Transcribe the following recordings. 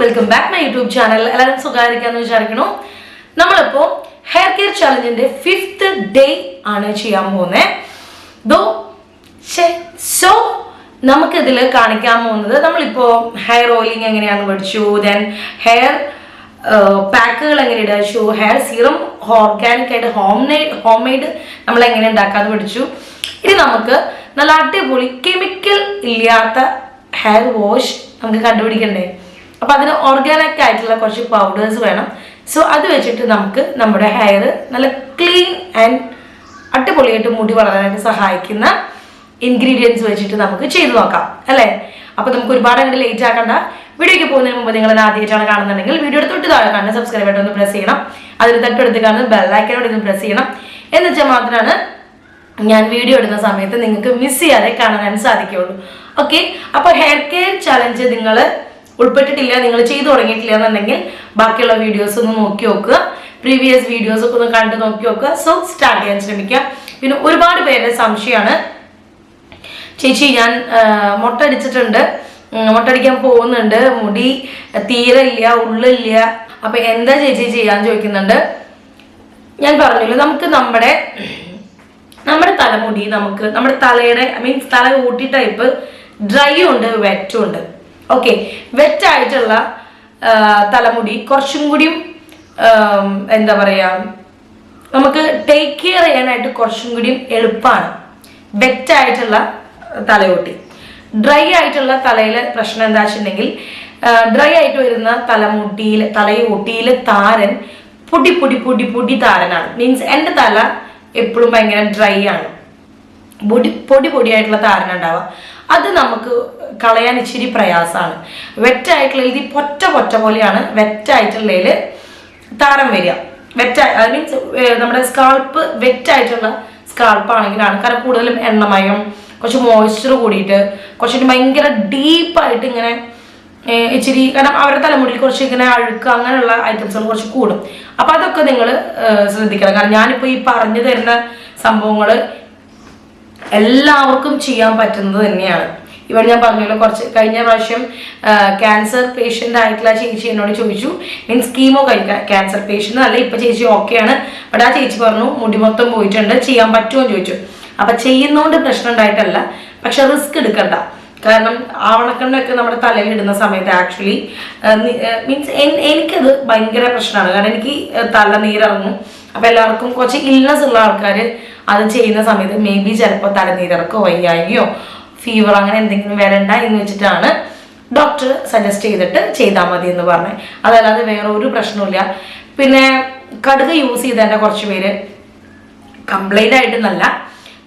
Welcome back my YouTube channel എല്ലാവരും സുഖമായിരിക്കാന്ന് വിചാരിക്കണു നമ്മളിപ്പോ ഹെയർ കെയർ ചാലഞ്ചിന്റെ ഫിഫ്ത് ഡേ ആണ് ചെയ്യാൻ പോകുന്നത് ദോ സോ നമുക്കിതിൽ കാണിക്കാൻ പോകുന്നത് നമ്മളിപ്പോ ഹെയർ ഓയിലിംഗ് എങ്ങനെയാന്ന് പഠിച്ചു ദെൻ ഹെയർ പാക്കുകൾ എങ്ങനെ ഇടച്ചു ഹെയർ സീറം ഓർഗാനിക് ആയിട്ട് ഹോം ഹോം മെയ്ഡ് നമ്മൾ എങ്ങനെ ഉണ്ടാക്കാന്ന് പഠിച്ചു. ഇനി നമുക്ക് നല്ല അടിപൊളി കെമിക്കൽ ഇല്ലാത്ത ഹെയർ വാഷ് നമുക്ക് കണ്ടുപിടിക്കണ്ടേ? അപ്പൊ അതിന് ഓർഗാനിക് ആയിട്ടുള്ള കുറച്ച് പൗഡേഴ്സ് വേണം. സോ അത് വെച്ചിട്ട് നമുക്ക് നമ്മുടെ ഹെയർ നല്ല ക്ലീൻ ആൻഡ് അടിപൊളിയായിട്ട് മുടി വളരാനായിട്ട് സഹായിക്കുന്ന ഇൻഗ്രീഡിയൻസ് വെച്ചിട്ട് നമുക്ക് ചെയ്തു നോക്കാം അല്ലേ? അപ്പോൾ നമുക്ക് ഒരുപാട് അങ്ങോട്ട് ലേറ്റ് ആക്കണ്ട. വീഡിയോയ്ക്ക് പോകുന്നതിന് മുമ്പ് നിങ്ങൾ ആദ്യമായിട്ടാണ് കാണുന്നുണ്ടെങ്കിൽ വീഡിയോ തൊട്ട് താഴെ കാണുന്ന സബ്സ്ക്രൈബ് ബട്ടൺ ഒന്ന് പ്രസ് ചെയ്യണം. അതിന് തൊട്ടടുത്ത് കാണുന്ന ബെല്ലൈക്കനോട് ഒന്ന് പ്രസ് ചെയ്യണം. എന്ന് വെച്ചാൽ മാത്രമാണ് ഞാൻ വീഡിയോ ഇടുന്ന സമയത്ത് നിങ്ങൾക്ക് മിസ് ചെയ്യാതെ കാണാൻ സാധിക്കുകയുള്ളൂ. ഓക്കെ അപ്പോൾ ഹെയർ കെയർ ചലഞ്ച് നിങ്ങൾ ഉൾപ്പെട്ടിട്ടില്ല നിങ്ങൾ ചെയ്തു തുടങ്ങിയിട്ടില്ല എന്നുണ്ടെങ്കിൽ ബാക്കിയുള്ള വീഡിയോസ് ഒന്ന് നോക്കി നോക്കുക. പ്രീവിയസ് വീഡിയോസ് ഒക്കെ ഒന്ന് കണ്ട് നോക്കി നോക്കുക. സോ സ്റ്റാർട്ട് ചെയ്യാൻ ശ്രമിക്കുക പിന്നെ ഒരുപാട് പേരുടെ സംശയമാണ്. ചേച്ചി ഞാൻ മുട്ട അടിച്ചിട്ടുണ്ട്. മുട്ട അടിക്കാൻ പോകുന്നുണ്ട്. മുടി തീരെ ഇല്ല ഉള്ളില്ല. അപ്പൊ എന്താ ചേച്ചി ചെയ്യാൻ ചോദിക്കുന്നുണ്ട്. ഞാൻ പറഞ്ഞല്ലോ നമുക്ക് നമ്മുടെ നമ്മുടെ തലമുടി നമുക്ക് നമ്മുടെ തലയുടെ ഐ മീൻസ് തല ഊട്ടി ടൈപ്പ് ഡ്രൈ ഉണ്ട് വെറ്റും ഉണ്ട്. ഓക്കെ വെറ്റ് ആയിട്ടുള്ള തലമുടി കുറച്ചും കൂടിയും എന്താ പറയാ നമുക്ക് ടേക്ക് കെയർ ചെയ്യാനായിട്ട് കുറച്ചും കൂടിയും എളുപ്പമാണ് വെറ്റ് ആയിട്ടുള്ള തലയോട്ടി. ഡ്രൈ ആയിട്ടുള്ള തലയിലെ പ്രശ്നം എന്താ വെച്ചിട്ടുണ്ടെങ്കിൽ ഡ്രൈ ആയിട്ട് വരുന്ന തലമുട്ടിയിൽ തലയോട്ടിയിലെ താരൻ പൊടി പൊടി പൊടി പൊടി താരനാണ്. മീൻസ് എന്റെ തല എപ്പോഴും ഭയങ്കര ഡ്രൈ ആണ്. പൊടി പൊടി പൊടിയായിട്ടുള്ള താരൻ ഉണ്ടാവുക. അത് നമുക്ക് കളയാൻ ഇച്ചിരി പ്രയാസമാണ്. വെറ്റായിട്ടുള്ള ഈ പൊറ്റ പൊറ്റ പോലെയാണ് വെറ്റായിട്ടുള്ളതിൽ താരം വരിക. വെറ്റ ഐ മീൻസ് നമ്മുടെ സ്കാൾപ്പ് വെറ്റായിട്ടുള്ള സ്കാൾപ്പ് ആണെങ്കിലാണ് കാരണം കൂടുതലും എണ്ണമയം കുറച്ച് മോയ്സ്ചർ കൂടിയിട്ട് കുറച്ചിട്ട് ഭയങ്കര ഡീപ്പായിട്ട് ഇങ്ങനെ ഇച്ചിരി കാരണം അവരുടെ തലമുടിയിൽ കുറച്ച് ഇങ്ങനെ അഴുക്ക് അങ്ങനെയുള്ള ഐറ്റംസുകൾ കുറച്ച് കൂടും. അപ്പോൾ അതൊക്കെ നിങ്ങൾ ശ്രദ്ധിക്കണം. കാരണം ഞാനിപ്പോൾ ഈ പറഞ്ഞു തരുന്ന സംഭവങ്ങൾ എല്ലാവർക്കും ചെയ്യാൻ പറ്റുന്നത് തന്നെയാണ്. ഇവിടെ ഞാൻ പറഞ്ഞല്ലോ കുറച്ച് കഴിഞ്ഞ പ്രാവശ്യം ക്യാൻസർ പേഷ്യന്റ് ആയിട്ടുള്ള ചേച്ചി എന്നോട് ചോദിച്ചു മീൻസ് കീമോ കഴിക്കാൻ ക്യാൻസർ പേഷ്യന്റ് അല്ല ഇപ്പം ചേച്ചി ഓക്കെയാണ് ബട്ട് ആ ചേച്ചി പറഞ്ഞു മുടി മൊത്തം പോയിട്ടുണ്ട് ചെയ്യാൻ പറ്റുമോ എന്ന് ചോദിച്ചു. അപ്പം ചെയ്യുന്നതുകൊണ്ട് പ്രശ്നം ഉണ്ടായിട്ടല്ല പക്ഷെ റിസ്ക് എടുക്കണ്ട. കാരണം ആവണക്കണ്ണൊക്കെ നമ്മുടെ തലയിൽ ഇടുന്ന സമയത്ത് ആക്ച്വലി മീൻസ് എനിക്കത് ഭയങ്കര പ്രശ്നമാണ്. കാരണം എനിക്ക് തല നീരിറങ്ങും അപ്പൊ എല്ലാവർക്കും കുറച്ച് ഇൽനെസ് ഉള്ള ആൾക്കാർ അത് ചെയ്യുന്ന സമയത്ത് മേ ബി ചിലപ്പോൾ തലനീരിറക്കോ വയ്യായികയോ ഫീവർ അങ്ങനെ എന്തെങ്കിലും വരണ്ട എന്ന് വെച്ചിട്ടാണ് ഡോക്ടർ സജസ്റ്റ് ചെയ്തിട്ട് ചെയ്താൽ മതി എന്ന് പറഞ്ഞു. അതല്ലാതെ വേറെ ഒരു പ്രശ്നമില്ല പിന്നെ കടുക് യൂസ് ചെയ്തതിന്റെ കുറച്ച് പേര് കംപ്ലൈന്റ് ആയിട്ടൊന്നല്ല.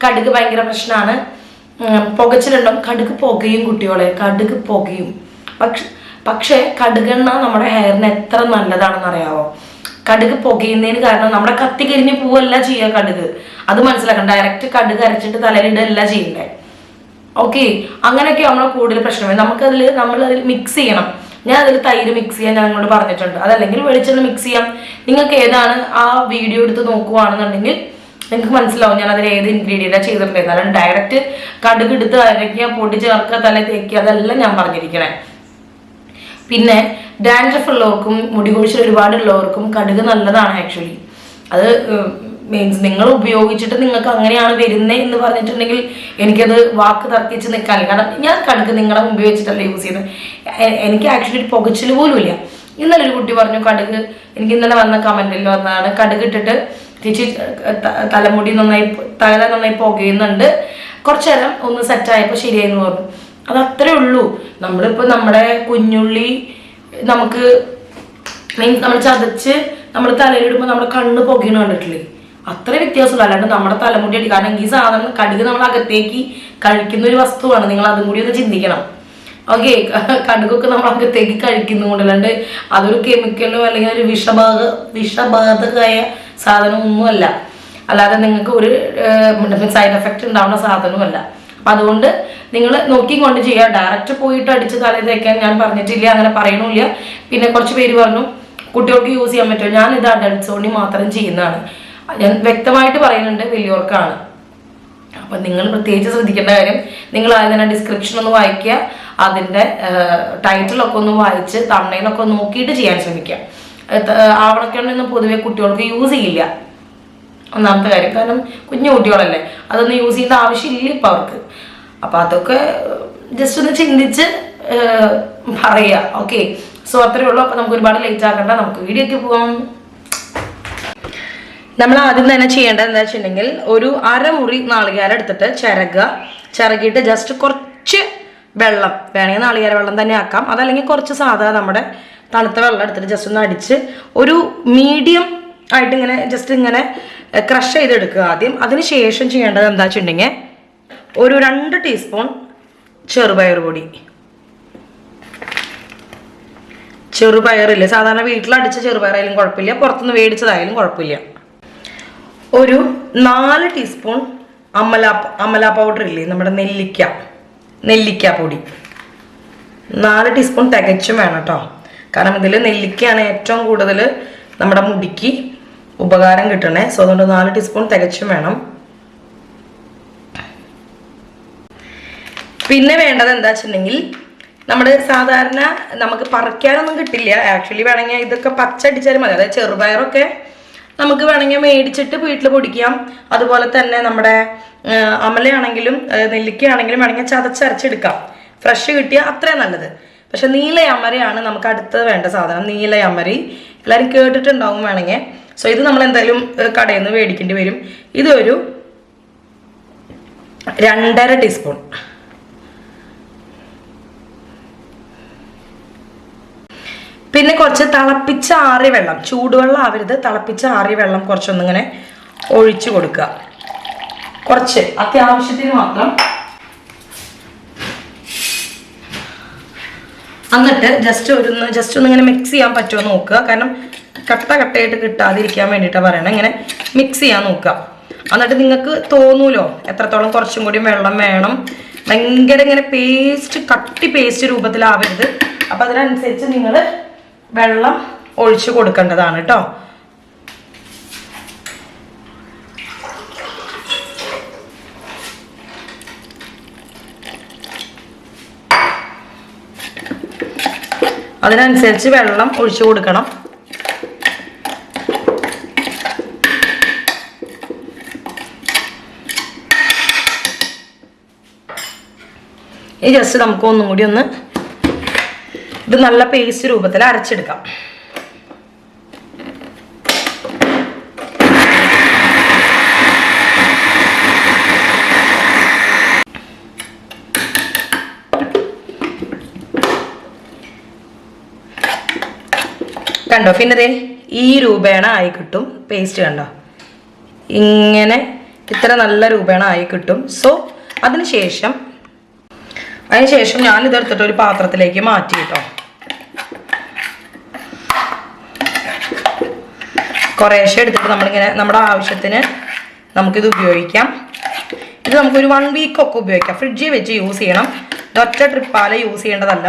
കടുക് ഭയങ്കര പ്രശ്നമാണ് പുകച്ചിലുണ്ടാവും. കടുക് പുകയും കുട്ടികളെ കടുക് പുകയും. പക്ഷെ പക്ഷേ കടുകെണ്ണ നമ്മുടെ ഹെയറിന് എത്ര നല്ലതാണെന്ന് അറിയാവോ കടുക് പുകയുന്നതിന് കാരണം നമ്മുടെ കത്തി കരിഞ്ഞ് പോവല്ല ചെയ്യുക കടുക്. അത് മനസ്സിലാക്കണം. ഡയറക്റ്റ് കടുക് അരച്ചിട്ട് തലയിലിടല്ല ചെയ്യണ്ടേ. ഓക്കെ അങ്ങനെയൊക്കെ നമ്മൾ കൂടുതൽ പ്രശ്നം നമുക്കതിൽ നമ്മൾ അതിൽ മിക്സ് ചെയ്യണം. ഞാൻ അതിൽ തൈര് മിക്സ് ചെയ്യാൻ ഞാൻ നിങ്ങളോട് പറഞ്ഞിട്ടുണ്ട്. അതല്ലെങ്കിൽ വെളിച്ചെണ്ണ മിക്സ് ചെയ്യാം. നിങ്ങൾക്ക് ഏതാണ് ആ വീഡിയോ എടുത്ത് നോക്കുവാണെന്നുണ്ടെങ്കിൽ നിങ്ങൾക്ക് മനസ്സിലാവും ഞാൻ അതിൽ ഏത് ഇൻഗ്രീഡിയന്റാണ് ചെയ്തിട്ടുണ്ടായിരുന്നു അല്ലെങ്കിൽ ഡയറക്റ്റ് കടുക് എടുത്ത് അരയ്ക്കുക പൊടി ചേർക്കുക തല തേക്കുക അതെല്ലാം ഞാൻ പറഞ്ഞിരിക്കണേ. പിന്നെ ഡാൻഡ്രഫ് ഉള്ളവർക്കും മുടി കൊഴിച്ചിൽ ഒരുപാട് ഉള്ളവർക്കും കടുക് നല്ലതാണ് ആക്ച്വലി അത് മീൻസ് നിങ്ങൾ ഉപയോഗിച്ചിട്ട് നിങ്ങൾക്ക് അങ്ങനെയാണ് വരുന്നത് എന്ന് പറഞ്ഞിട്ടുണ്ടെങ്കിൽ എനിക്കത് വാക്ക് തർക്കിച്ച് നിൽക്കാൻ കാരണം ഞാൻ കടുക് നിങ്ങളെ വെച്ചിട്ടല്ല യൂസ് ചെയ്യുന്നത്. എനിക്ക് ആക്ച്വലി ഒരു പുകച്ചിൽ പോലും ഇല്ല. ഇന്നലെ ഒരു കുട്ടി പറഞ്ഞു കടുക് എനിക്ക് ഇന്നലെ വന്ന കമന്റിൽ വന്നതാണ് കടുക് ഇട്ടിട്ട് ചേച്ചി തലമുടി നന്നായി തല നന്നായി പുകയുന്നുണ്ട്. കുറച്ചു നേരം ഒന്ന് സെറ്റായപ്പോൾ ശരിയായെന്ന് പറഞ്ഞു. അത് അത്രേ ഉള്ളൂ. നമ്മളിപ്പോൾ നമ്മുടെ കുഞ്ഞുള്ളി നമുക്ക് മീൻസ് നമ്മൾ ചതച്ച് നമ്മൾ തലയിലിടുമ്പോൾ നമ്മുടെ കണ്ണ് പുകയണ കണ്ടിട്ടില്ലേ? അത്ര വ്യത്യാസമുള്ള അല്ലാണ്ട് നമ്മുടെ തലമുടി അടി കാരണം ഈ സാധനം കടുക് നമ്മൾ അകത്തേക്ക് കഴിക്കുന്ന ഒരു വസ്തുവാണ്. നിങ്ങൾ അതും കൂടി ഒന്ന് ചിന്തിക്കണം. ഓക്കെ കടുകൊക്കെ നമ്മൾ അകത്തേക്ക് കഴിക്കുന്നുകൊണ്ട് അല്ലാണ്ട് അതൊരു കെമിക്കലോ അല്ലെങ്കിൽ ഒരു വിഷബാധ വിഷബാധകമായ സാധനമൊന്നുമല്ല. അല്ലാതെ നിങ്ങൾക്ക് ഒരു സൈഡ് എഫക്റ്റ് ഉണ്ടാവുന്ന സാധനവുമല്ല. അപ്പൊ അതുകൊണ്ട് നിങ്ങൾ നോക്കിക്കൊണ്ട് ചെയ്യുക ഡയറക്റ്റ് പോയിട്ട് അടിച്ച് തല തേക്കാൻ ഞാൻ പറഞ്ഞിട്ടില്ല അങ്ങനെ പറയണില്ല. പിന്നെ കുറച്ച് പേര് പറഞ്ഞു കുട്ടികൾക്ക് യൂസ് ചെയ്യാൻ പറ്റുമോ? ഞാൻ ഇത് അഡൾട്ട്സ് വേണ്ടി മാത്രം ചെയ്യുന്നതാണ്. ഞാൻ വ്യക്തമായിട്ട് പറയുന്നുണ്ട് വലിയവർക്കാണ്. അപ്പം നിങ്ങൾ പ്രത്യേകിച്ച് ശ്രദ്ധിക്കേണ്ട കാര്യം നിങ്ങൾ ആദ്യം തന്നെ ഡിസ്ക്രിപ്ഷൻ ഒന്ന് വായിക്കുക അതിന്റെ ടൈറ്റിലൊക്കെ ഒന്ന് വായിച്ച് തമ്മയിലൊക്കെ നോക്കിയിട്ട് ചെയ്യാൻ ശ്രമിക്കുക. ആവണക്കൊണ്ടൊന്നും പൊതുവെ കുട്ടികൾക്ക് യൂസ് ചെയ്യില്ല. ഒന്നാമത്തെ കാര്യം. കാരണം കുഞ്ഞു കുട്ടികളല്ലേ. അതൊന്നും യൂസ് ചെയ്യേണ്ട ആവശ്യമില്ല ഇപ്പം അവർക്ക്. അപ്പം അതൊക്കെ ജസ്റ്റ് ഒന്ന് ചിന്തിച്ച് പറയുക. ഓക്കെ സോ അത്രയേ ഉള്ളൂ. അപ്പം നമുക്ക് ഒരുപാട് ലേറ്റ് ആക്കണ്ട. നമുക്ക് വീഡിയോക്ക് പോകാം നമ്മൾ ആദ്യം തന്നെ ചെയ്യേണ്ടത് എന്താ വെച്ചിട്ടുണ്ടെങ്കിൽ ഒരു അരമുറി നാളികേരം എടുത്തിട്ട് ചിരകുക. ചിരകിയിട്ട് ജസ്റ്റ് കുറച്ച് വെള്ളം. വേണമെങ്കിൽ നാളികേര വെള്ളം തന്നെ ആക്കാം. അതല്ലെങ്കിൽ കുറച്ച് സാധാ നമ്മുടെ തണുത്ത വെള്ളം എടുത്തിട്ട് ജസ്റ്റ് ഒന്ന് അടിച്ച് ഒരു മീഡിയം ആയിട്ട് ഇങ്ങനെ ജസ്റ്റ് ഇങ്ങനെ ക്രഷ് ചെയ്തെടുക്കുക ആദ്യം. അതിനുശേഷം ചെയ്യേണ്ടത് എന്താ വെച്ചിട്ടുണ്ടെങ്കിൽ ഒരു രണ്ട് ടീസ്പൂൺ ചെറുപയർ പൊടി. ചെറുപയറില്ല? സാധാരണ വീട്ടിലടിച്ച ചെറുപയറായാലും കുഴപ്പമില്ല. പുറത്തുനിന്ന് മേടിച്ചതായാലും കുഴപ്പമില്ല. ഒരു നാല് ടീസ്പൂൺ അമല അമല പൗഡർ ഇല്ലേ? നമ്മുടെ നെല്ലിക്ക. നെല്ലിക്ക പൊടി. നാല് ടീസ്പൂൺ തികച്ചും വേണം കേട്ടോ. കാരണം ഇതിൽ നെല്ലിക്കയാണ് ഏറ്റവും കൂടുതൽ നമ്മുടെ മുടിക്ക് ഉപകാരം കിട്ടണേ. സോ അതുകൊണ്ട് നാല് ടീസ്പൂൺ തികച്ചും വേണം. പിന്നെ വേണ്ടത് എന്താ വെച്ചിട്ടുണ്ടെങ്കിൽ നമ്മുടെ സാധാരണ നമുക്ക് പറിക്കാനൊന്നും കിട്ടില്ല. ആക്ച്വലി വേണമെങ്കിൽ ഇതൊക്കെ പച്ചടിച്ചാലും മതി. അതായത് ചെറുപയറൊക്കെ നമുക്ക് വേണമെങ്കിൽ മേടിച്ചിട്ട് വീട്ടിൽ പൊടിക്കാം. അതുപോലെ തന്നെ നമ്മുടെ അമലയാണെങ്കിലും നെല്ലിക്കയാണെങ്കിലും വേണമെങ്കിൽ ചതച്ചരച്ചെടുക്കാം. ഫ്രഷ് കിട്ടിയാൽ അത്രയും നല്ലത്. പക്ഷെ നീലയമ്മരയാണ് നമുക്ക് അടുത്തത് വേണ്ട സാധനം. നീലയമ്മരി. എല്ലാവരും കേട്ടിട്ടുണ്ടാവും വേണമെങ്കിൽ. സോ ഇത് നമ്മൾ എന്തായാലും കടയിൽ നിന്ന് മേടിക്കേണ്ടി വരും. ഇതൊരു രണ്ടര ടീസ്പൂൺ. പിന്നെ കുറച്ച് തിളപ്പിച്ച ആറിയ വെള്ളം. ചൂടുവെള്ളം ആവരുത്. തിളപ്പിച്ച ആറിയ വെള്ളം കുറച്ചൊന്നിങ്ങനെ ഒഴിച്ചു കൊടുക്കുക. കുറച്ച് അത്യാവശ്യത്തിന് മാത്രം. എന്നിട്ട് ജസ്റ്റ് ഒരു ജസ്റ്റ് ഒന്നിങ്ങനെ മിക്സ് ചെയ്യാൻ പറ്റുമോ നോക്കുക. കാരണം കട്ട കട്ടയായിട്ട് കിട്ടാതിരിക്കാൻ വേണ്ടിയിട്ടാണ് പറയണത് ഇങ്ങനെ മിക്സ് ചെയ്യാൻ നോക്കുക. എന്നിട്ട് നിങ്ങൾക്ക് തോന്നൂലോ? എത്രത്തോളം കുറച്ചും കൂടി വെള്ളം വേണം. ഭയങ്കര ഇങ്ങനെ പേസ്റ്റ് കട്ടി പേസ്റ്റ് രൂപത്തിലാവരുത്. അപ്പം അതിനനുസരിച്ച് നിങ്ങൾ വെള്ളം ഒഴിച്ചു കൊടുക്കേണ്ടതാണ് കേട്ടോ അതിനനുസരിച്ച് വെള്ളം ഒഴിച്ചു കൊടുക്കണം. ഈ ജസ്റ്റ് നമുക്ക് ഒന്നും കൂടി ഒന്ന് ഇത് നല്ല പേസ്റ്റ് രൂപത്തിൽ അരച്ചെടുക്കാം. കണ്ടോ? പിന്നെ ദേ ഈ രൂപേണ ആയി കിട്ടും പേസ്റ്റ് കണ്ടോ? ഇങ്ങനെ ഇത്ര നല്ല രൂപേണ ആയി കിട്ടും. സോ അതിനുശേഷം അതിനുശേഷം ഞാൻ ഇതെടുത്തിട്ട് ഒരു പാത്രത്തിലേക്ക് മാറ്റി കേട്ടോ കുറേശ്ശെ എടുത്തിട്ട് നമ്മളിങ്ങനെ നമ്മുടെ ആവശ്യത്തിന് നമുക്കിത് ഉപയോഗിക്കാം. ഇത് നമുക്കൊരു വൺ വീക്കൊക്കെ ഉപയോഗിക്കാം. ഫ്രിഡ്ജിൽ വെച്ച് യൂസ് ചെയ്യണം. ഒറ്റ ട്രിപ്പാലെ യൂസ് ചെയ്യേണ്ടതല്ല.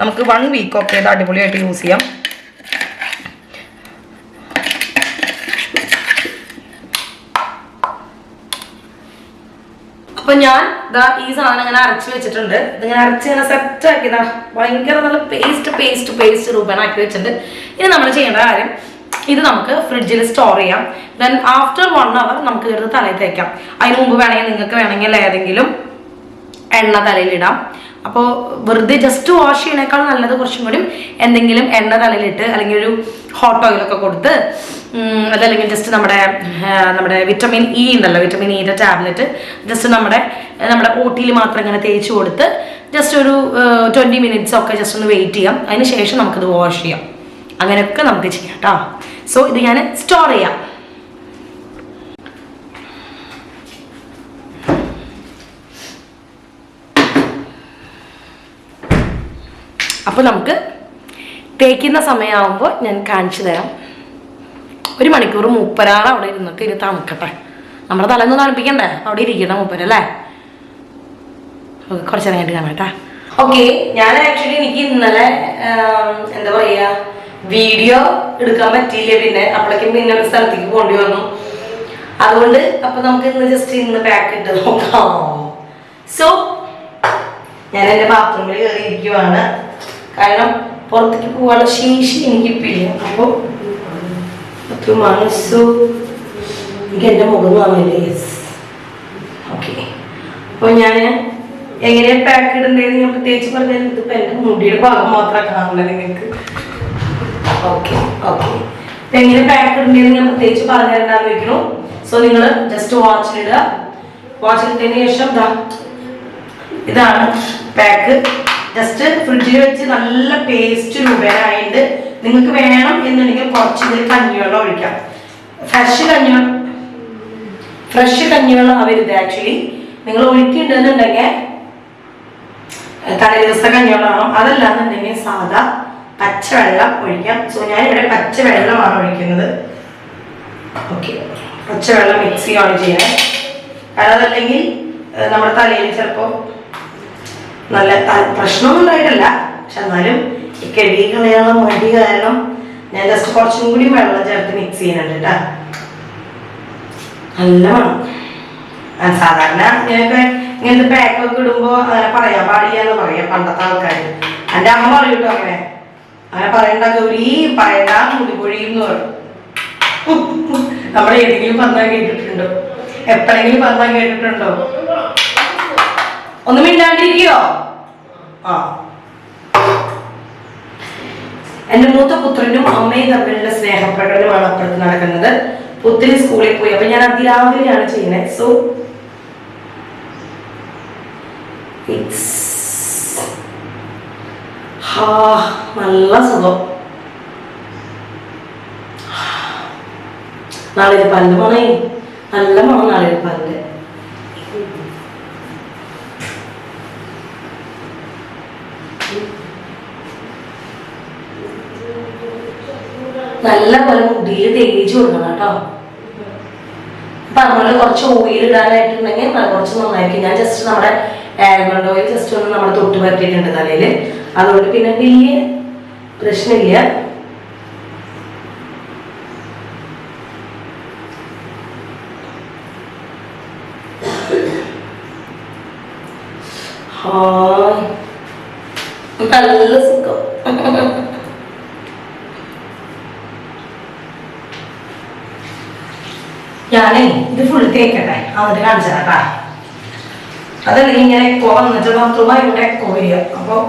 നമുക്ക് വൺ വീക്കൊക്കെ ഇത് അടിപൊളിയായിട്ട് യൂസ് ചെയ്യാം. അപ്പൊ ഞാൻ ദാ ഈ സാധനം ഇങ്ങനെ അരച്ച് വെച്ചിട്ടുണ്ട്. ഇതിങ്ങനെ അരച്ച് ഇങ്ങനെ സെറ്റ് ആക്കിയതാ ഭയങ്കര നല്ല പേസ്റ്റ് പേസ്റ്റ് പേസ്റ്റ് രൂപേണ ആക്കി വെച്ചിട്ടുണ്ട്. ഇനി നമ്മൾ ചെയ്യേണ്ട കാര്യം ഇത് നമുക്ക് ഫ്രിഡ്ജിൽ സ്റ്റോർ ചെയ്യാം. ദെൻ ആഫ്റ്റർ വൺ അവർ നമുക്ക് എടുത്ത് തലയിൽ തേക്കാം. അതിന് മുമ്പ് വേണമെങ്കിൽ നിങ്ങൾക്ക് വേണമെങ്കിൽ ഏതെങ്കിലും എണ്ണ തലയിലിടാം അപ്പോൾ വെറുതെ ജസ്റ്റ് വാഷ് ചെയ്യണേക്കാൾ നല്ലത് കുറച്ചും കൂടി എന്തെങ്കിലും എണ്ണ തലയിലിട്ട് അല്ലെങ്കിൽ ഒരു ഹോട്ട് ഓയിലൊക്കെ കൊടുത്ത് അതല്ലെങ്കിൽ ജസ്റ്റ് നമ്മുടെ നമ്മുടെ വിറ്റമിൻ ഇ ഉണ്ടല്ലോ വിറ്റമിൻ ഇയുടെ ടാബ്ലറ്റ് ജസ്റ്റ് നമ്മുടെ നമ്മുടെ ഓട്ടിയിൽ മാത്രം ഇങ്ങനെ തേച്ച് കൊടുത്ത് ജസ്റ്റ് ഒരു ട്വന്റി മിനിറ്റ്സ് ഒക്കെ ജസ്റ്റ് ഒന്ന് വെയിറ്റ് ചെയ്യാം. അതിന് ശേഷം നമുക്കിത് വാഷ് ചെയ്യാം. അങ്ങനെയൊക്കെ നമുക്ക് ചെയ്യാം കേട്ടോ സോ ഇത് ഞാൻ സ്റ്റോർ ചെയ്യാം. അപ്പോൾ നമുക്ക് തേക്കുന്ന സമയമാകുമ്പോൾ ഞാൻ കാണിച്ചു തരാം. ഒരു മണിക്കൂർ മൂപ്പരാൾ അവിടെ ഇരുന്നിട്ട് ഇനി തണുക്കട്ടെ. നമ്മുടെ തലേന്ന് തണുപ്പിക്കണ്ടേ? അവിടെ ഇരിക്കണം മൂപ്പരല്ലേ കുറച്ച് നേരം കഴിഞ്ഞിട്ട് കാണാം ഓക്കെ ഞാൻ ആക്ച്വലി എനിക്ക് ഇന്നലെ എന്താ പറയാ വീഡിയോ എടുക്കാൻ പറ്റിയില്ല പിന്നെ? അപ്പോഴേക്കും പിന്നെ ഒരു സ്ഥലത്തേക്ക് പോകേണ്ടി വന്നു. അതുകൊണ്ട് അപ്പൊ നമുക്ക് ഇന്ന് ജസ്റ്റ് ഇന്ന് പാക്ക് ഇട്ട് നോക്കാം. സോ ഞാൻ എന്റെ ബാത്റൂമിൽ കയറി ഇരിക്കുവാണ് കാരണം പുറത്തേക്ക് പോകാനുള്ള ശേഷി എനിക്കിപ്പില്ല അപ്പോൾ ബാത്റൂമാണ് മനസ്സു എനിക്ക് എന്റെ മുഖം വന്നില്ല യെസ് ഓക്കെ അപ്പോൾ ഞാൻ എങ്ങനെയാ പാക്ക് ഇടണ്ടേന്ന് ഞാൻ പ്രത്യേകിച്ച് പറഞ്ഞാൽ ഇതിപ്പോൾ എന്റെ മുടിയുടെ ഭാഗം മാത്രമേ കാണുന്നത് നിങ്ങൾക്ക്. ഓക്കെ ഓക്കെ എങ്ങനെ പാക്ക് ഇടണ്ടേന്ന് ഞാൻ പ്രത്യേകിച്ച് പറഞ്ഞു തരണ്ടാന്ന് വെക്കണു സോ നിങ്ങൾ ജസ്റ്റ് വാച്ചിലിടുക വാച്ചിലിട്ടതിന് ശേഷം ദാ ഇതാണ് പാക്ക് ജസ്റ്റ് ഫ്രിഡ്ജിൽ വെച്ച് നല്ല പേസ്റ്റ് രൂപേനായിട്ട് നിങ്ങൾക്ക് വേണം എന്നുണ്ടെങ്കിൽ കുറച്ച് കഞ്ഞിവെള്ളം ഒഴിക്കാം. ഫ്രഷ് കഞ്ഞിവെള്ളം ഫ്രഷ് കഞ്ഞിവെള്ളം അവരുത് ആക്ച്വലി നിങ്ങൾ ഒഴിക്കുന്നുണ്ടെന്നുണ്ടെങ്കിൽ തലേ ദിവസത്തെ കഞ്ഞിവെള്ളമാണോ? അതല്ലാന്നുണ്ടെങ്കിൽ സാധാ പച്ചവെള്ളം ഒഴിക്കാം. സോ ഞാൻ ഇവിടെ പച്ചവെള്ളമാണ് ഒഴിക്കുന്നത്. ഓക്കെ പച്ചവെള്ളം മിക്സ് ചെയ്യുകയാണ് ചെയ്യുന്നത്. കാരണം അതല്ലെങ്കിൽ നമ്മുടെ തലയിൽ ചിലപ്പോൾ നല്ല പ്രശ്നമൊന്നും ഉണ്ടായിട്ടില്ല. പക്ഷെ എന്നാലും കഴുകി കളയാനുള്ള മടി കാരണം ഞാൻ ജസ്റ്റ് കുറച്ചും കൂടി വെള്ളം ചേർത്ത് മിക്സ് ചെയ്യുന്നുണ്ട് കേട്ടോ നല്ല മണം. സാധാരണ ഇങ്ങനെയൊക്കെ ഇങ്ങനത്തെ പാക്കൊക്കെ ഇടുമ്പോൾ അങ്ങനെ പറയാം പാടില്ല എന്ന് പറയാം പണ്ടത്തെ ആൾക്കാർ എന്റെ അമ്മ പറയും കേട്ടോ അങ്ങനെ. അങ്ങനെ പറയണ്ട ഗൗരി പറയണ്ട മുടിപൊഴിയും എന്ന് പറയും. നമ്മൾ ഏതെങ്കിലും പറഞ്ഞാൽ കേട്ടിട്ടുണ്ടോ? എപ്പോഴെങ്കിലും പറഞ്ഞാൽ കേട്ടിട്ടുണ്ടോ? ഒന്ന് മിണ്ടാണ്ടിരിക്കോ? ആ. എന്റെ മൂത്ത പുത്രനും അമ്മയും തമ്മിലുള്ള സ്നേഹപ്രകടനമാണ് അപ്പുറത്ത് നടക്കുന്നത്. പുത്രി സ്കൂളിൽ പോയി. അപ്പൊ ഞാൻ അതിരാവിലെയാണ് ചെയ്യുന്നത്. സോ നല്ല സുഖം. നാളെ പല്ല് മണയും നല്ല മണം നാളെ പല്ല് നല്ല പോലെ മുടിയിൽ തേച്ച് കൊടുക്കണം കേട്ടോ. പറഞ്ഞ കുറച്ച് ഓയിൽ ഇടാനായിട്ടുണ്ടെങ്കിൽ കുറച്ച് നന്നായിരിക്കും. ഞാൻ ജസ്റ്റ് നമ്മുടെ ആൽമണ്ട് ഓയിൽ ജസ്റ്റ് ഒന്ന് നമ്മുടെ തൊട്ട് പറ്റിയിട്ടുണ്ട് തലയിൽ അതുകൊണ്ട് പിന്നെ വലിയ പ്രശ്നമില്ല. നല്ല സുഖം ഇത് ഫുൾ തേക്കട്ടെ എന്നിട്ട് കാണിച്ചു അതല്ല ഇങ്ങനെ എക്കോ വന്നിട്ട് ബാത്റൂമായി ഇവിടെ എക്കോ വരിക അപ്പോൾ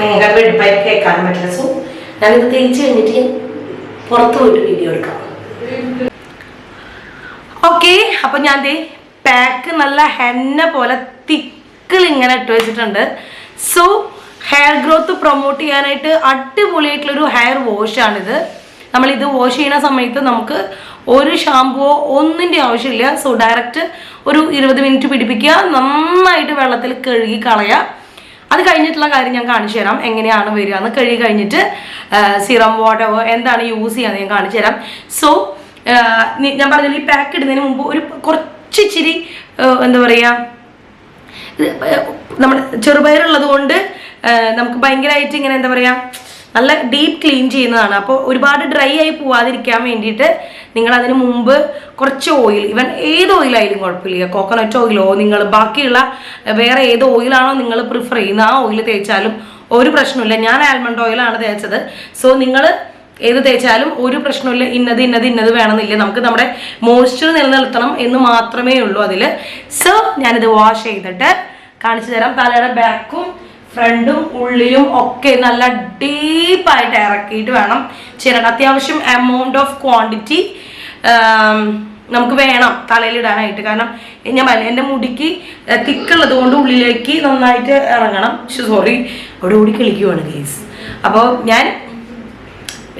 നിങ്ങൾക്ക് വെടിപ്പായി കേൾക്കാൻ പറ്റില്ല. സോ ഞാനിത് തേച്ച് കഴിഞ്ഞിട്ട് പുറത്തു പോയിട്ട് വീഡിയോ എടുക്കാം. ഓക്കെ അപ്പൊ ഞാൻ ദേ പാക്ക് നല്ല ഹെന്ന പോലെ തിക്കിൽ ഇങ്ങനെ ഇട്ട് വെച്ചിട്ടുണ്ട്. സോ ഹെയർ ഗ്രോത്ത് പ്രൊമോട്ട് ചെയ്യാനായിട്ട് അടിപൊളിയായിട്ടുള്ളൊരു ഹെയർ വാഷാണിത് നമ്മളിത് വാഷ് ചെയ്യുന്ന സമയത്ത് നമുക്ക് ഒരു ഷാമ്പുവോ ഒന്നിന്റെ ആവശ്യമില്ല. സോ ഡയറക്റ്റ് ഒരു ഇരുപത് മിനിറ്റ് പിടിപ്പിക്കുക. നന്നായിട്ട് വെള്ളത്തിൽ കഴുകി കളയുക അത് കഴിഞ്ഞിട്ടുള്ള കാര്യം ഞാൻ കാണിച്ചു തരാം. എങ്ങനെയാണ് വരിക എന്ന്. കഴുകി കഴിഞ്ഞിട്ട് സിറം വാട്ടർ എന്താണ് യൂസ് ചെയ്യാന്ന് ഞാൻ കാണിച്ചു തരാം. സോ ഞാൻ പറഞ്ഞില്ല ഈ പാക്ക് ഇടുന്നതിന് മുമ്പ് ഒരു കുറച്ച് ഇച്ചിരി എന്താ പറയുക നമ്മുടെ ചെറുപയറുള്ളത് കൊണ്ട് നമുക്ക് ഭയങ്കരമായിട്ട് ഇങ്ങനെ എന്താ പറയുക നല്ല ഡീപ്പ് ക്ലീൻ ചെയ്യുന്നതാണ്. അപ്പോൾ ഒരുപാട് ഡ്രൈ ആയി പോവാതിരിക്കാൻ വേണ്ടിയിട്ട് നിങ്ങൾ അതിന് മുമ്പ് കുറച്ച് ഓയിൽ ഇവൻ ഏത് ഓയിലായാലും കുഴപ്പമില്ല. കോക്കനട്ട് ഓയിലോ നിങ്ങൾ ബാക്കിയുള്ള വേറെ ഏത് ഓയിലാണോ നിങ്ങൾ പ്രിഫർ ചെയ്യുന്ന ആ ഓയിൽ തേച്ചാലും ഒരു പ്രശ്നമില്ല ഞാൻ ആൽമണ്ട് ഓയിലാണ് തേച്ചത്. സോ നിങ്ങൾ ഏത് തേച്ചാലും ഒരു പ്രശ്നമില്ല ഇന്നത് ഇന്നത് ഇന്നത് വേണമെന്നില്ല. നമുക്ക് നമ്മുടെ മോയ്സ്ചർ നിലനിർത്തണം എന്ന് മാത്രമേ ഉള്ളൂ അതിൽ സോ ഞാനിത് വാഷ് ചെയ്തിട്ട് കാണിച്ചു തരാം. തലയുടെ ബാക്കും ഫ്രണ്ടും ഉള്ളിലും ഒക്കെ നല്ല ഡീപ്പായിട്ട് ഇറക്കിയിട്ട് വേണം ചെയ്യണം അത്യാവശ്യം എമൗണ്ട് ഓഫ് ക്വാണ്ടിറ്റി നമുക്ക് വേണം തലയിലിടാനായിട്ട് കാരണം ഞാൻ എന്റെ മുടിക്ക് തിക്കുള്ളത് കൊണ്ട് ഉള്ളിലേക്ക് നന്നായിട്ട് ഇറങ്ങണം. സോറി അവിടെ കൂടി കളിക്കുവാണ് കേസ് അപ്പോൾ ഞാൻ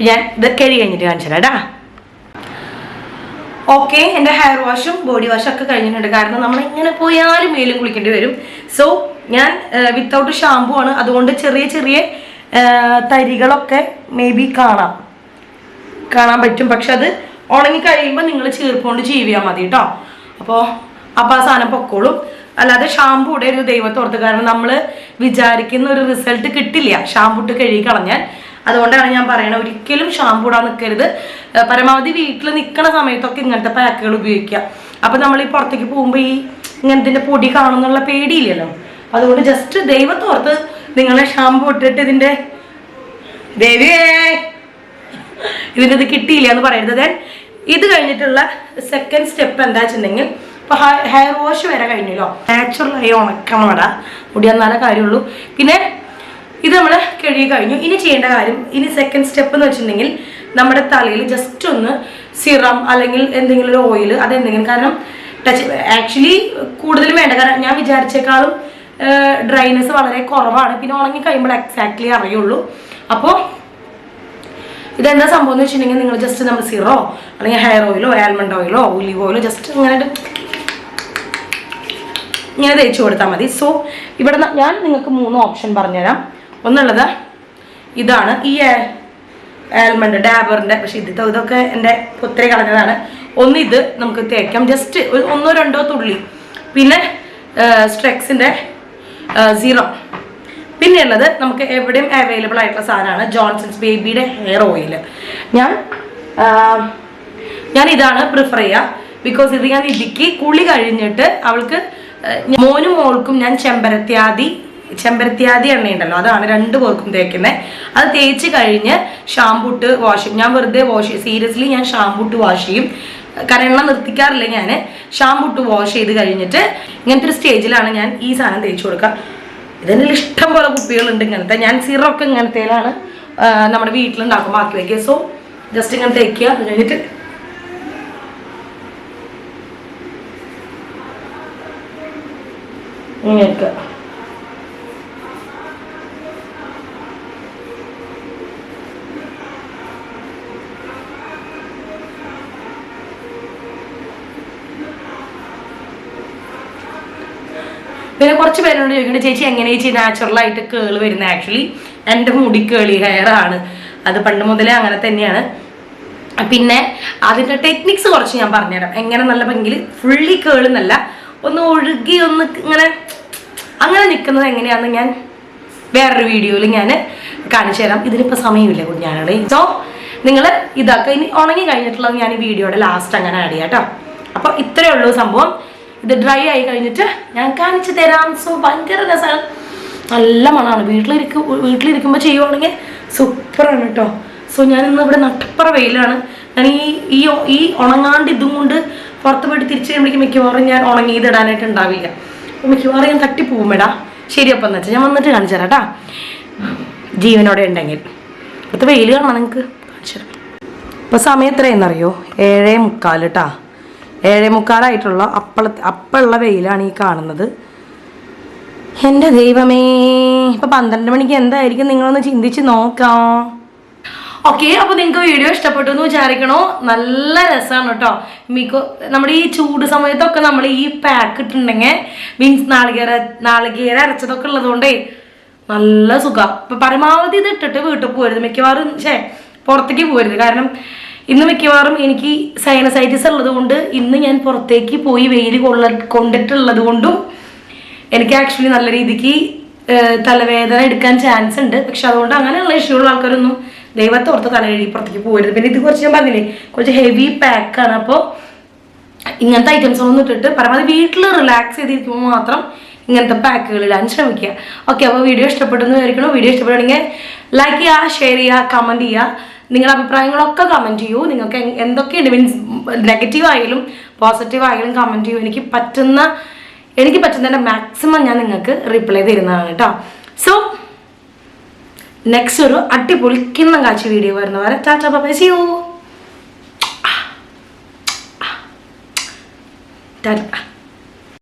ഞാൻ ഇത് കരി കഴിഞ്ഞിട്ട് കാണിച്ചു തരാം ഓക്കെ എന്റെ ഹെയർ വാഷും ബോഡി വാഷും ഒക്കെ കഴിഞ്ഞിട്ടുണ്ട്. കാരണം നമ്മൾ എങ്ങനെ പോയാലും മേലും കുളിക്കേണ്ടി വരും. സോ ഞാൻ വിത്തൗട്ട് ഷാമ്പു ആണ്. അതുകൊണ്ട് ചെറിയ ചെറിയ തരികളൊക്കെ മേ ബി കാണാം. കാണാൻ പറ്റും. പക്ഷെ അത് ഉണങ്ങി കഴിയുമ്പോൾ നിങ്ങൾ ചീർപ്പുകൊണ്ട് ജീവിയാൽ മതി കേട്ടോ അപ്പോൾ അപ്പോൾ ആ സാധനം പൊക്കോളും. അല്ലാതെ ഷാംപൂടെ ഒരു ദൈവത്തോർത്ത്. കാരണം നമ്മൾ വിചാരിക്കുന്ന ഒരു റിസൾട്ട് കിട്ടില്ല. ഷാമ്പു ഇട്ട് കഴുകി കളഞ്ഞാൽ. അതുകൊണ്ടാണ് ഞാൻ പറയണത്. ഒരിക്കലും ഷാമ്പു ഇടാൻ നിൽക്കരുത് പരമാവധി വീട്ടിൽ നിൽക്കുന്ന സമയത്തൊക്കെ ഇങ്ങനത്തെ പാക്കുകൾ ഉപയോഗിക്കുക. അപ്പം നമ്മൾ ഈ പുറത്തേക്ക് പോകുമ്പോൾ ഈ ഇങ്ങനത്തിന്റെ പൊടി കാണുന്നുള്ള പേടിയില്ലല്ലോ. അതുകൊണ്ട് ജസ്റ്റ് ദൈവത്തോർത്ത് നിങ്ങളെ ഷാമ്പു ഇട്ടിട്ട് ഇതിന്റെ ദേവിയേ ഇതിന്റെ ഇത് കിട്ടിയില്ല എന്ന് പറയരുത്. ദെൻ ഇത് കഴിഞ്ഞിട്ടുള്ള സെക്കൻഡ് സ്റ്റെപ്പ് എന്താ വെച്ചിട്ടുണ്ടെങ്കിൽ ഇപ്പൊ ഹെയർ വാഷ് വരെ കഴിഞ്ഞല്ലോ. നാച്ചുറലായി ഉണക്കണം അടാ മുടി എന്നാലേ കാര്യമുള്ളൂ. പിന്നെ ഇത് നമ്മൾ കഴുകി കഴിഞ്ഞു. ഇനി ചെയ്യേണ്ട കാര്യം ഇനി സെക്കൻഡ് സ്റ്റെപ്പ് എന്ന് വെച്ചിട്ടുണ്ടെങ്കിൽ നമ്മുടെ തലയിൽ ജസ്റ്റ് ഒന്ന് സിറം അല്ലെങ്കിൽ എന്തെങ്കിലും ഒരു ഓയിൽ അതെന്തെങ്കിലും. കാരണം ടച്ച് ആക്ച്വലി കൂടുതലും വേണ്ട. കാരണം ഞാൻ വിചാരിച്ചേക്കാളും ഡ്രൈനെസ് വളരെ കുറവാണ്. പിന്നെ ഉണങ്ങി കഴിയുമ്പോൾ എക്സാക്ട്ലി അറിയുള്ളൂ. അപ്പോൾ ഇതെന്താ സംഭവം എന്ന് വെച്ചിട്ടുണ്ടെങ്കിൽ നിങ്ങൾ ജസ്റ്റ് നമ്മൾ സിറോ അല്ലെങ്കിൽ ഹെയർ ഓയിലോ ആൽമണ്ട് ഓയിലോ ഒലിവ് ഓയിലോ ജസ്റ്റ് ഇങ്ങനെ ഇങ്ങനെ തേച്ച് കൊടുത്താൽ മതി. സോ ഇവിടെ ഞാൻ നിങ്ങൾക്ക് മൂന്ന് ഓപ്ഷൻ പറഞ്ഞുതരാം. ഒന്നുള്ളത് ഇതാണ് ഈ ആൽമണ്ട് ഡാബറിന്റെ പക്ഷേ ഇത് ഇതൊക്കെ എന്റെ ഒത്തിരി കളഞ്ഞതാണ്. ഒന്ന് ഇത് നമുക്ക് തേക്കാം. ജസ്റ്റ് ഒന്നോ രണ്ടോ തുള്ളി. പിന്നെ സ്ട്രെക്സിന്റെ സീറോ പിന്നെയുള്ളത് നമുക്ക് എവിടെയും അവൈലബിൾ ആയിട്ടുള്ള സാധനമാണ് ജോൺസൺസ് ബേബിയുടെ ഹെയർ ഓയിൽ ഞാൻ ഞാൻ ഇതാണ് പ്രിഫർ ചെയ്യുക. ബിക്കോസ് ഇത് ഞാൻ ഇടുക്കി കുളി കഴിഞ്ഞിട്ട് അവൾക്ക് മോനും മോൾക്കും ഞാൻ ചെമ്പരത്യാദി ചെമ്പരത്യാദി എണ്ണയുണ്ടല്ലോ അതാണ് രണ്ട് പേർക്കും തേക്കുന്നത് അത് തേച്ച് കഴിഞ്ഞ് ഷാമ്പൂട്ട് വാഷ് ഞാൻ വെറുതെ വാഷ് സീരിയസ്ലി ഞാൻ ഷാമ്പൂട്ട് വാഷ് ചെയ്യും. കാരണം എണ്ണ നിർത്തിക്കാറില്ല ഞാൻ ഷാമ്പു ഇട്ട് വാഷ് ചെയ്ത് കഴിഞ്ഞിട്ട് ഇങ്ങനത്തെ ഒരു സ്റ്റേജിലാണ് ഞാൻ ഈ സാധനം തേച്ചു കൊടുക്കുക. ഇതിന്റെ ഇഷ്ടം പോലെ കുപ്പികളുണ്ട് ഇങ്ങനത്തെ. ഞാൻ സിറൊക്കെ ഇങ്ങനത്തേലാണ് നമ്മുടെ വീട്ടിലുണ്ടാക്കും ബാക്കി വയ്ക്കുക സോ ജസ്റ്റ് ഇങ്ങനെ തേക്കുക അത് കഴിഞ്ഞിട്ട് ഇങ്ങനെ പിന്നെ കുറച്ച് പേരോട് ചോദിക്കുന്നത് ചേച്ചി എങ്ങനെ ചേച്ചി നാച്ചുറൽ ആയിട്ട് കേൾ വരുന്നത് ആക്ച്വലി എന്റെ മുടി കേളി ഹെയർ ആണ്. അത് പണ്ട് മുതലേ അങ്ങനെ തന്നെയാണ്. പിന്നെ അതിന്റെ ടെക്നിക്സ് കുറച്ച് ഞാൻ പറഞ്ഞുതരാം. എങ്ങനെ നല്ല ഭംഗിയിൽ ഫുള്ളി കേളുന്നല്ല ഒന്ന് ഒഴുകി ഒന്ന് ഇങ്ങനെ അങ്ങനെ നിൽക്കുന്നത് എങ്ങനെയാണെന്ന് ഞാൻ വേറൊരു വീഡിയോയിൽ ഞാൻ കാണിച്ചു തരാം. ഇതിനിപ്പോൾ സമയമില്ല കുഞ്ഞാണേ സോ നിങ്ങൾ ഇതൊക്കെ ഇനി ഉണങ്ങി കഴിഞ്ഞിട്ടുള്ളത് ഞാൻ ഈ വീഡിയോയുടെ ലാസ്റ്റ് അങ്ങനെ ആഡ് ചെയ്യാം കേട്ടോ അപ്പോൾ ഇത്രയേ ഉള്ളൂ സംഭവം. ഇത് ഡ്രൈ ആയി കഴിഞ്ഞിട്ട് ഞാൻ കാണിച്ചു തരാം. സോ ഭയങ്കര രസമാണ് നല്ല മണമാണ് വീട്ടിലിരിക്കും വീട്ടിലിരിക്കുമ്പോൾ ചെയ്യുവാണെങ്കിൽ സൂപ്പറാണ് കേട്ടോ സോ ഞാൻ ഇന്ന് ഇവിടെ നട്ടപ്പുറ വെയിലാണ്. ഞാൻ ഈ ഈ ഈ ഉണങ്ങാണ്ട് ഇതും കൊണ്ട് പുറത്ത് പോയിട്ട് തിരിച്ചു കഴിയുമ്പോഴേക്കും മിക്കവാറും ഞാൻ ഉണങ്ങി ഇടാനായിട്ട് ഉണ്ടാവില്ല. അപ്പോൾ മിക്കവാറും ഞാൻ തട്ടിപ്പോവും എടാ ശരി അപ്പം എന്ന് വെച്ചാൽ ഞാൻ വന്നിട്ട് കാണിച്ചു തരാം കേട്ടാ ജീവനോടെ ഉണ്ടെങ്കിൽ. ഇപ്പോഴത്തെ വെയിൽ കാണാം നിങ്ങൾക്ക് കാണിച്ചു തരാം. ഇപ്പോൾ സമയം എത്രയെന്നറിയോ ഏഴേ മുക്കാൽ കേട്ടാ ഏഴേ മുക്കാലായിട്ടുള്ള അപ്പള അപ്പുള്ള വെയിലാണ് ഈ കാണുന്നത്. എന്റെ ദൈവമേ ഇപ്പം പന്ത്രണ്ട് മണിക്ക് എന്തായിരിക്കും? നിങ്ങളൊന്ന് ചിന്തിച്ച് നോക്കാം. ഓക്കെ അപ്പോൾ നിങ്ങൾക്ക് വീഡിയോ ഇഷ്ടപ്പെട്ടു എന്ന് വിചാരിക്കണോ? നല്ല രസമാണ് കേട്ടോ. മിക്ക നമ്മുടെ ഈ ചൂട് സമയത്തൊക്കെ നമ്മൾ ഈ പാക്ക് ഇട്ടുണ്ടെങ്കിൽ മീൻസ് നാളികേര നാളികേര അരച്ചതൊക്കെ ഉള്ളതുകൊണ്ടേ നല്ല സുഖം. ഇപ്പം പരമാവധി ഇത് ഇട്ടിട്ട് വീട്ടിൽ പോരുത്. മിക്കവാറും ഛേ പുറത്തേക്ക് പോരുത്. കാരണം ഇന്ന് മിക്കവാറും എനിക്ക് സൈനസൈറ്റിസ് ഉള്ളത് കൊണ്ട് ഇന്ന് ഞാൻ പുറത്തേക്ക് പോയി വെയിൽ കൊള്ള കൊണ്ടിട്ടുള്ളത് കൊണ്ടും എനിക്ക് ആക്ച്വലി നല്ല രീതിക്ക് തലവേദന എടുക്കാൻ ചാൻസ് ഉണ്ട്. പക്ഷെ അതുകൊണ്ട് അങ്ങനെയുള്ള ഇഷ്യൂ ഉള്ള ആൾക്കാരൊന്നും ദൈവത്തെ ഓർത്ത് തല കഴുകി പുറത്തേക്ക് പോകരുത്. പിന്നെ ഇത് കുറച്ച് ഞാൻ പറഞ്ഞില്ലേ കുറച്ച് ഹെവി പാക്കാണ് അപ്പോൾ ഇങ്ങനത്തെ ഐറ്റംസ് ഒന്നും ഇട്ടിട്ട് പരമാവധി വീട്ടിൽ റിലാക്സ് ചെയ്തിരിക്കുമ്പോൾ മാത്രം ഇങ്ങനത്തെ പാക്കുകൾ ഇടാൻ ശ്രമിക്കുക. ഓക്കെ അപ്പോൾ വീഡിയോ ഇഷ്ടപ്പെട്ടെന്ന് വിചാരിക്കണോ വീഡിയോ ഇഷ്ടപ്പെടുകയാണെങ്കിൽ ലൈക്ക് ചെയ്യുക ഷെയർ ചെയ്യുക കമന്റ് ചെയ്യുക. നിങ്ങളുടെ അഭിപ്രായങ്ങളൊക്കെ കമന്റ് ചെയ്യൂ. നിങ്ങൾക്ക് എന്തൊക്കെയുണ്ട്? മീൻസ് നെഗറ്റീവ് ആയാലും പോസിറ്റീവ് ആയാലും കമന്റ് ചെയ്യൂ. എനിക്ക് പറ്റുന്ന എനിക്ക് പറ്റുന്നതിന്റെ മാക്സിമം ഞാൻ നിങ്ങൾക്ക് റിപ്ലൈ തരുന്നതാണ് കേട്ടോ. സോ നെക്സ്റ്റ് ഒരു അടിപൊളി കിണ്ണം വീഡിയോ വരുന്നവരെ ടാറ്റ ബൈ സി യു ടാറ്റ.